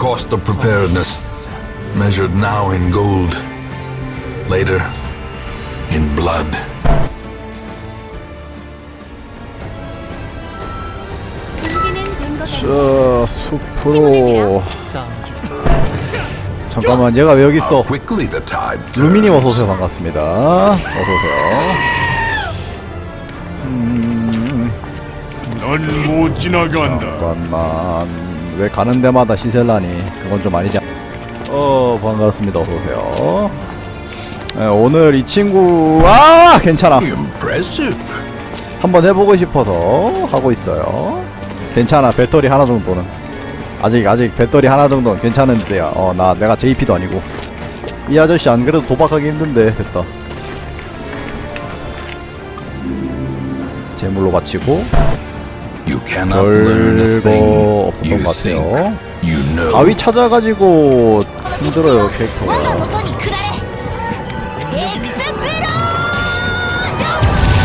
cost of preparedness, measured now in gold, later in blood. 자 숲으로 잠깐만 얘가 왜 여기 있어 How quickly the tide 루미님 turns. 어서 오세요 반갑습니다 어서 오세요 넌못 지나간다. 잠깐만 왜 가는 데마다 시셀라니? 그건 좀 아니지 않- 어 반갑습니다. 어서오세요. 네, 오늘 이 친구 아 괜찮아. 한번 해보고 싶어서 하고 있어요. 괜찮아. 배터리 하나 정도는. 아직 아직 배터리 하나 정도는 괜찮은데요. 어 나 내가 JP도 아니고. 이 아저씨 안 그래도 도박하기 힘든데 됐다. 재물로 바치고 You cannot learn a thing 그런 것 같아요. 가위 찾아가지고 힘들어요 캐릭터가.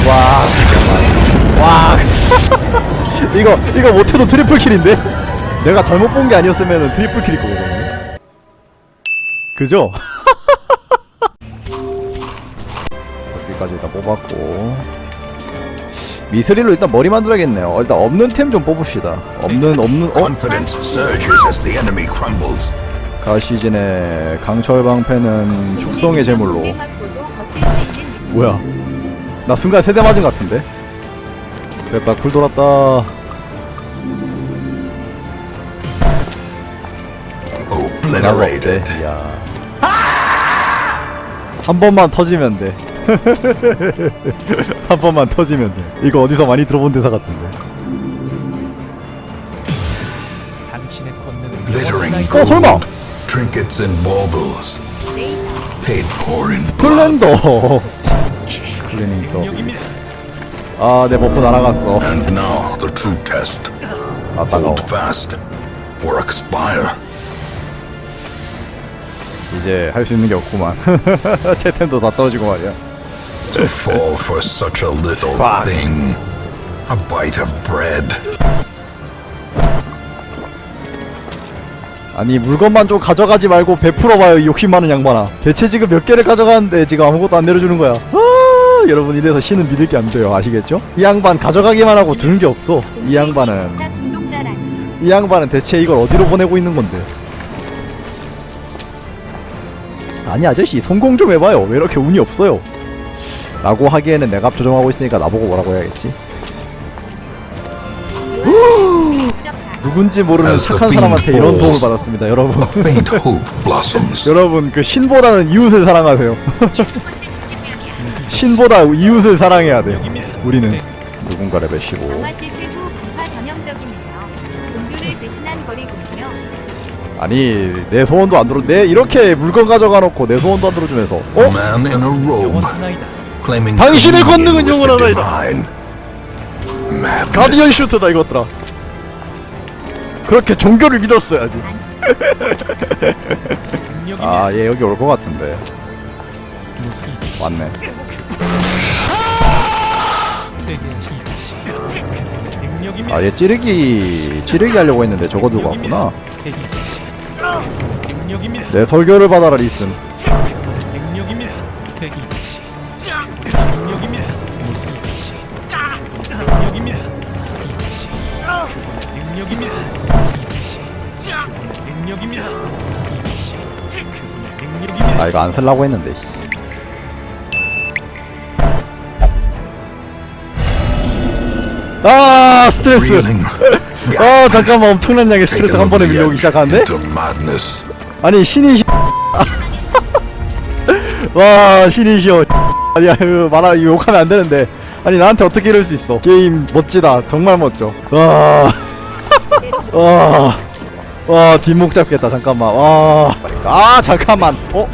와, 와. 이거 이거 못해도 트리플 킬인데. 내가 잘못 본 게 아니었으면 트리플 킬일 거거든요. 그죠? 여기까지 다 뽑았고 미스릴로 일단 머리 만들어야겠네요. 일단 없는 템 좀 뽑읍시다. 없는 없는 어? Confidence surges as the enemy crumbles. 가시즌의 강철 방패는 축성의 제물로. 뭐야? 나 순간 세대 맞은 것 같은데? 됐다 쿨 돌았다. 나가 Obliterated. 이야. 한 번만 터지면 돼 한 번만 터지면 돼 이거 어디서 많이 들어본 대사 같은데 당신의 Glittering 어 gold. 설마 Trinkets and baubles. Paid for in blood. 플랜더 클리닝 서비스 아내 버프 날아갔어 And now the true test. 아 따가워 Hold fast or expire. 이제 할 수 있는 게 없구만 채템도 다 떨어지고 말이야 To fall for such a little Fuck. thing. A bite of bread. 아니 물건만 좀 가져가지 말고 베풀어봐요 이 욕심 많은 양반아. 대체 지금 몇 개를 가져가는데 지금 아무것도 안 내려주는 거야? 아 여러분 이래서 신은 믿을 게 안 돼요. 아시겠죠? 이 양반 가져가기만 하고 주는 게 없어. 이 양반은. 이 양반은 대체 이걸 어디로 보내고 있는 건데? 아니 아저씨 성공 좀 해봐요. 왜 이렇게 운이 없어요 라고 하기에는 내가 조정하고 있으니까 나보고 뭐라고 해야겠지 누군지 모르는 착한 사람한테 이런 도움을. 받았습니다 여러분 Faint hope blossoms. 여러분 그 신보다는 이웃을 사랑하세요. 신보다 이웃을 사랑해야 돼요. 우리는 누군가 레벨 15. 강화 실패 후 분파 전형적이네요 공주를 배신한 거리군요 아니 내 소원도 안 들어. 내 이렇게 물건 가져가 놓고 내 소원도 안 들어주면서 어? 당신의 권능은 영원하다이다. 가디언 슈트다 이것들아. 그렇게 종교를 믿었어야지. 아 얘 여기 올 것 같은데. 왔네. 아 얘 찌르기 찌르기 하려고 했는데 저거 들고 왔구나. 내 설교를 받아라 리슨. 아 이거 안 쓸라고 했는데. 씨. 아 스트레스. 아 잠깐만 엄청난 양의 스트레스 taken 한 번에 밀려오기 시작하는데? 아니 신이 와 신이시여. 아니야 이거 말하 욕하면 안 되는데. 아니 나한테 어떻게 이럴 수 있어? 게임 멋지다. 정말 멋져. 와와. 와, 뒷목 잡겠다. 잠깐만. 와아 잠깐만. 어?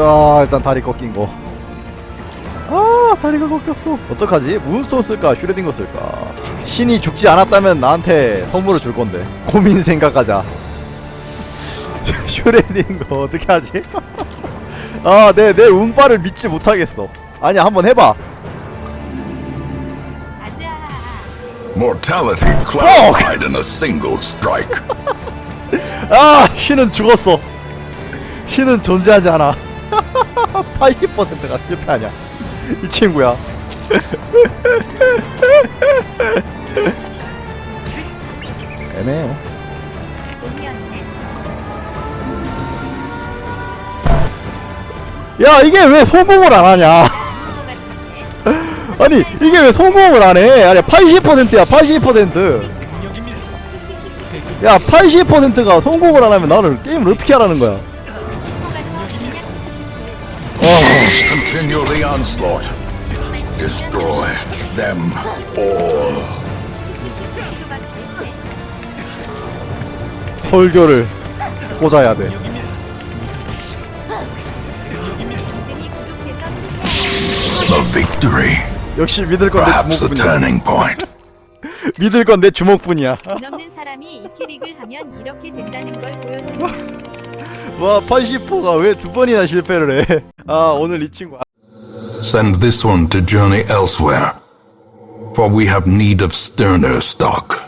아 일단 다리 꺾인 거. 아 다리가 꺾였어. 어떡하지? 문스톤 쓸까? 슈레딩거 쓸까? 신이 죽지 않았다면 나한테 선물을 줄 건데. 고민 생각하자. 슈레딩거 어떻게 하지? 아, 내내 운빨을 믿지 못하겠어. 아니야, 한번 해봐. Mortality clarified in a single strike. 아 신은 죽었어 신은 존재하지 않아 80%가 실패하냐 이 친구야 애매해요 야 이게 왜 성공을 안 하냐 아니 이게 왜 성공을 안 해? 아니 80%야 80%. 능력입니다. 야 80%가 성공을 안 하면 나를 게임을 어떻게 하라는 거야? Continue the onslaught. Destroy them all. 설교를 꽂아야 돼. The victory. 역시 믿을 건 내 Perhaps the 주먹뿐이야. turning point. 믿을 건 내 주먹뿐이야. 넘는 사람이 이 캐릭을 하면 이렇게 된다는 걸 보여주는 와 80%가 왜 두 번이나 실패를 해? 아 오늘 이 친구. Send this one to journey elsewhere. For we have need of sterner stock.